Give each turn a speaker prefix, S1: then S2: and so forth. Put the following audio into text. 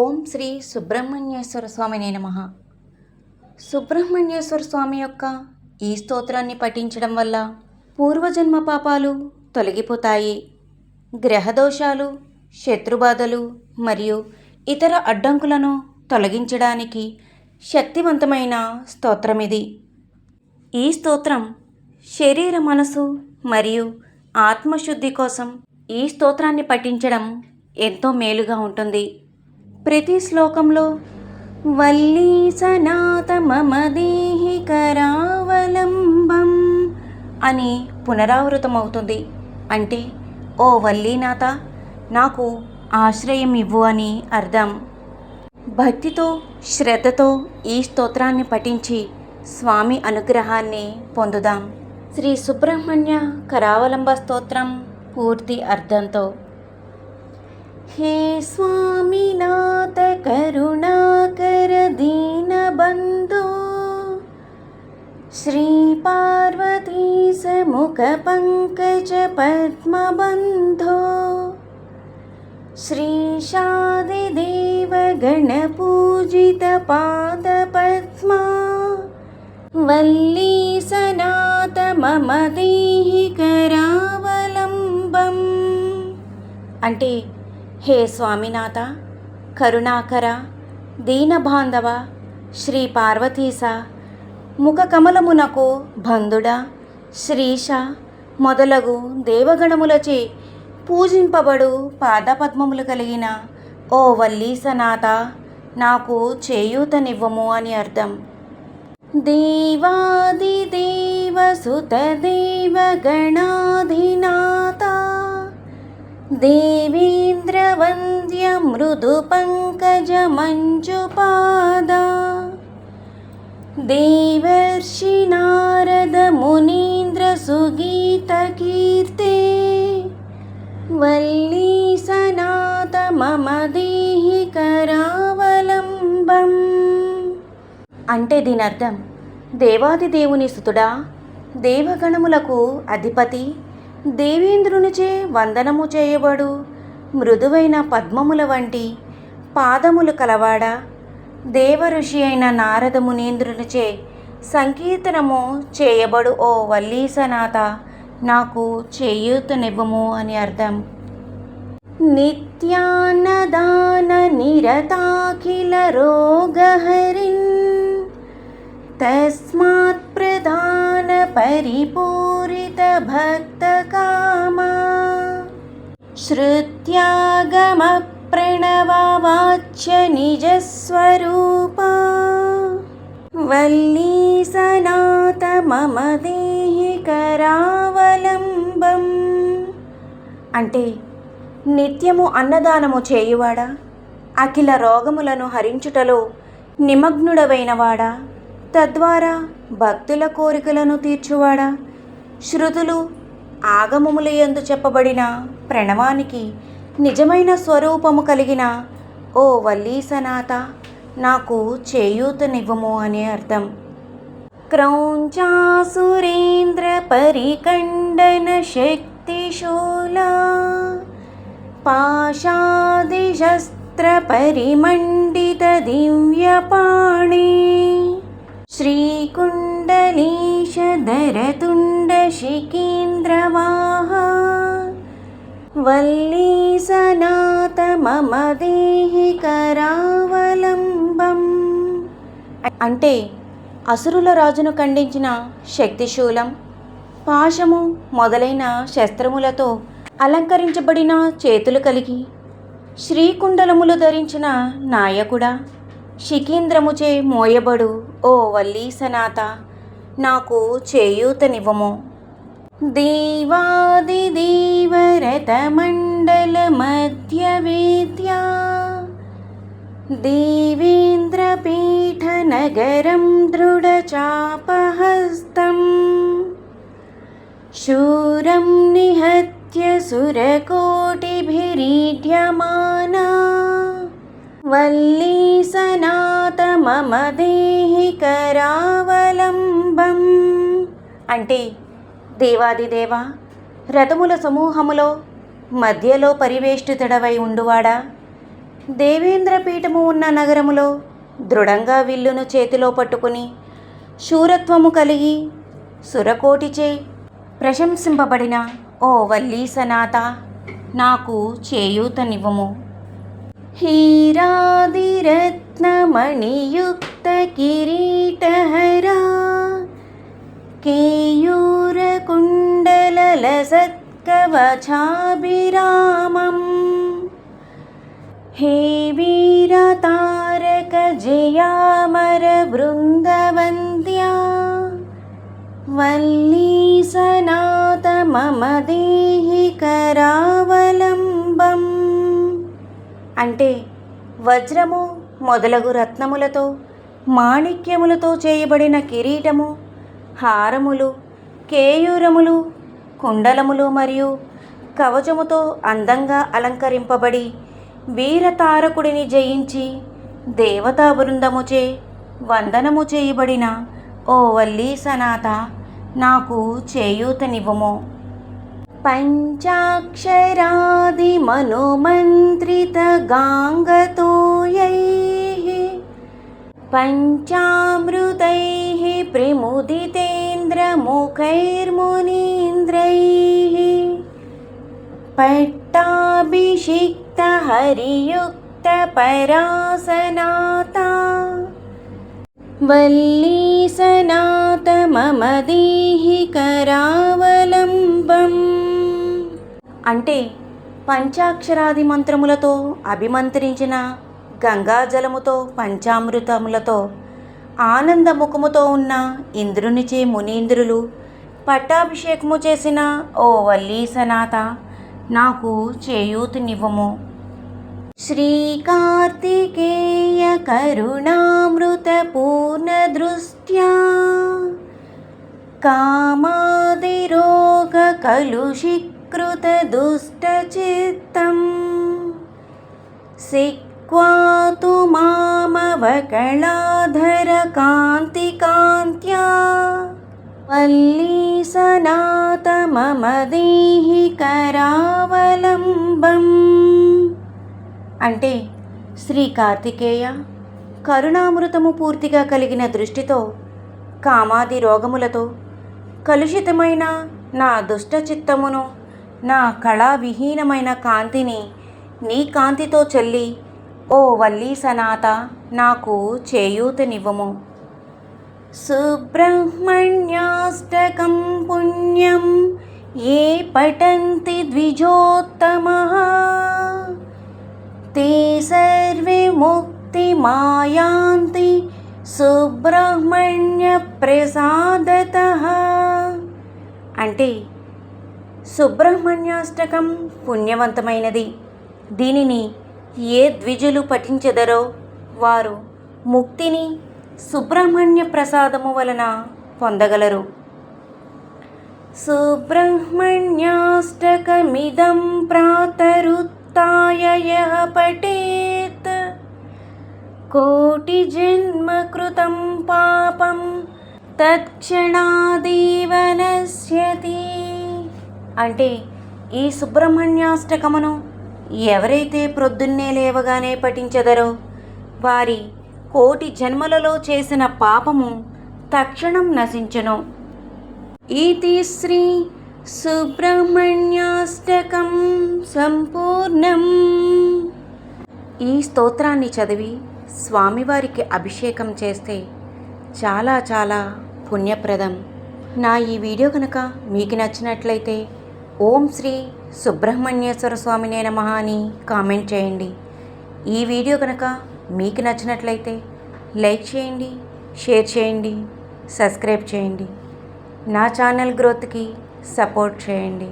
S1: ఓం శ్రీ సుబ్రహ్మణ్యేశ్వర స్వామినే నమ. సుబ్రహ్మణ్యేశ్వర స్వామి యొక్క ఈ స్తోత్రాన్ని పఠించడం వల్ల పూర్వజన్మ పాపాలు తొలగిపోతాయి. గ్రహదోషాలు శత్రుబాధలు మరియు ఇతర అడ్డంకులను తొలగించడానికి శక్తివంతమైన స్తోత్రం ఇది. ఈ స్తోత్రం శరీర మనసు మరియు ఆత్మశుద్ధి కోసం ఈ స్తోత్రాన్ని పఠించడం ఎంతో మేలుగా ఉంటుంది. ప్రతి శ్లోకంలో వల్లీ సనాత మమ కరావలంబం అని పునరావృతమవుతుంది. అంటే ఓ వల్లీనాథ నాకు ఆశ్రయం ఇవ్వు అని అర్థం. భక్తితో శ్రద్ధతో ఈ స్తోత్రాన్ని పఠించి స్వామి అనుగ్రహాన్ని పొందుదాం. శ్రీ సుబ్రహ్మణ్య కరావలంబ స్తోత్రం పూర్తి అర్థంతో हे स्वामिनाथ करुणाकर दीनबन्धो श्रीपार्वतीसमुखपङ्कजपद्मबन्धो श्रीशादिदेवगणपूजितपादपद्मा वल्ली सनात मम देहि करावलम्बम् అంటే హే స్వామినాథ కరుణాకర దీనబాంధవ శ్రీ పార్వతీస ముఖకమలమునకు బంధుడ శ్రీష మొదలగు దేవగణములచే పూజింపబడు పాదపద్మములు కలిగిన ఓ వల్లీసనాథ నాకు చేయూతనివ్వము అని అర్థం. దేవాది దేవసుత గణాధినాథ దేవేంద్రవంద్య మృదు పంకజ మంజుపాద దేవర్షి నారద మునీంద్ర సుగీత కీర్తే వల్లీ సనాత మమ దేహి కరావలంబం అంటే దీని అర్థం దేవాది దేవుని సుతుడా దేవగణములకు అధిపతి దేవేంద్రునిచే వందనము చేయబడు మృదువైన పద్మముల వంటి పాదములు కలవాడ? దేవఋషి అయిన నారద మునీంద్రునిచే సంకీర్తనము చేయబడు ఓ వల్లీసనాథ నాకు చేయూతనివ్వము అని అర్థం. నిత్యాన్నదాన నిరతాఖిల రోగహరిన్ తస్మాత్ ప్రధాన పరిపూరిత భక్త కామా श्रुत्यागम प्रणववाच्य निजस्वरूपा वल्ली सनात मम देहि కరావలంబం అంటే నిత్యము అన్నదానము చేయువాడా అఖిల రోగములను హరించుటలో నిమగ్నుడవైనవాడా తద్వారా భక్తుల కోరికలను తీర్చువాడా? శృతులు ఆగమముల యందు చెప్పబడిన ప్రణవానికి నిజమైన స్వరూపము కలిగిన ఓ వల్లీసనాథ నాకు చేయూతనివ్వము అనే అర్థం. క్రౌంచాసురేంద్ర పరికండన శక్తిశూలా పాషాదిశస్త్ర పరిమండిత దివ్యపాణి श्रीकुण्डलीशधरतुण्डशिकीन्द्रवाः वल्लीसनाथ మమ దేహి కరావలంబం అంటే అసురుల రాజును ఖండించిన శక్తిశూలం పాశము మొదలైన శస్త్రములతో అలంకరించబడిన చేతులు కలిగి శ్రీకుండలములు ధరించిన నాయకుడా శిఖీంద్రముచే మోయబడు ఓ వల్లీసనాథ నాకు చేయూతనివ్వము. దేవాదిదేవరతమండల మధ్య వేద్యా దేవేంద్రపీఠనగరం దృఢచాపహస్తం శూరం నిహత్య సురకోటిభిరీడ్యమానా. వల్లీసనాథ మమ దేహి శంకరావలంబం అంటే దేవాదిదేవ రథముల సమూహములో మధ్యలో పరివేష్టితుడవై ఉండువాడా? దేవేంద్ర పీఠము ఉన్న నగరములో దృఢంగా విల్లును చేతిలో పట్టుకుని శూరత్వము కలిగి సురకోటిచే ప్రశంసింపబడిన ఓ వల్లీ సనాత నాకు చేయూతనివ్వము. హీరాదిరత్ रत्नमणियुक्तकिरीटहरा केयूरकुण्डललसत्कवचाभिरामम् हे वीरतारकजयामरवृन्दवन्द्या वल्ली सनातममदेहि करावलम्बम् అంటే వజ్రము మొదలగు రత్నములతో మాణిక్యములతో చేయబడిన కిరీటము హారములు కేయూరములు కుండలములు మరియు కవచముతో అందంగా అలంకరింపబడి వీరతారకుడిని జయించి దేవతా బృందముచే వందనము చేయబడిన ఓ వల్లీ సనాథ నాకు చేయూతనివ్వము. పంచాక్షరాది మనుమంత్రిత గాంగతోయై पञ्चामृतैः प्रमुदितेन्द्रमुखैर्मुनीन्द्रैः पट्टाभिषिक्तहरियुक्तपरासनाता वल्लीसनात मम देहि करावलम्बम् అంటే పంచాక్షరాది మంత్రములతో అభిమంత్రించిన గంగాజలముతో పంచామృతములతో ఆనందముఖముతో ఉన్న ఇంద్రునిచే మునీంద్రులు పట్టాభిషేకము చేసిన ఓ వల్లీ సనాత నాకు చేయూతునివ్వము. శ్రీకార్తికేయ కరుణామృత పూర్ణ దృష్ట్యా కామాదిరోగ కలుషీకృతదుష్టచిత్తం దుష్టచిత్తం తు మామవకళాధరకాంతికాంత్యా వల్లీసనాత మమ దేహి కరావలంబం అంటే శ్రీ కార్తికేయ కరుణామృతము పూర్తిగా కలిగిన దృష్టితో కామాది రోగములతో కలుషితమైన నా దుష్ట చిత్తమును నా కళావిహీనమైన కాంతిని నీ కాంతితో చల్లి ఓ వల్లీ సనాత నాకు చేయూతనివ్వము. సుబ్రహ్మణ్యాష్టకం పుణ్యం ఏ పఠంతి ద్విజోత్తమ. తే సర్వే ముక్తి మాయాంతి సుబ్రహ్మణ్య ప్రసాదత. అంటే సుబ్రహ్మణ్యాష్టకం పుణ్యవంతమైనది. దీనిని ఏ ద్విజులు పఠించెదరో వారు ముక్తిని సుబ్రహ్మణ్య ప్రసాదము వలన పొందగలరు. సుబ్రహ్మణ్యాష్టకమిదం ప్రాతరుత్తాయ కోటి పఠేత్. కోటిజన్మకృతం పాపం తత్క్షణాదేవ నశ్యతి అంటే ఈ సుబ్రహ్మణ్యాష్టకమును ఎవరైతే ప్రొద్దున్నే లేవగానే పఠించదరో వారి కోటి జన్మలలో చేసిన పాపము తక్షణం నశించును. ఈతి శ్రీ సుబ్రహ్మణ్యాష్టకం సంపూర్ణం. ఈ స్తోత్రాన్ని చదివి స్వామివారికి అభిషేకం చేస్తే చాలా చాలా పుణ్యప్రదం. నా ఈ వీడియో కనుక మీకు నచ్చినట్లయితే ఓం శ్రీ సుబ్రహ్మణ్యేశ్వర స్వామినే నమః అని కామెంట్ చేయండి. ఈ వీడియో కనుక మీకు నచ్చినట్లయితే లైక్ చేయండి షేర్ చేయండి సబ్స్క్రైబ్ చేయండి. నా ఛానల్ గ్రోత్కి సపోర్ట్ చేయండి.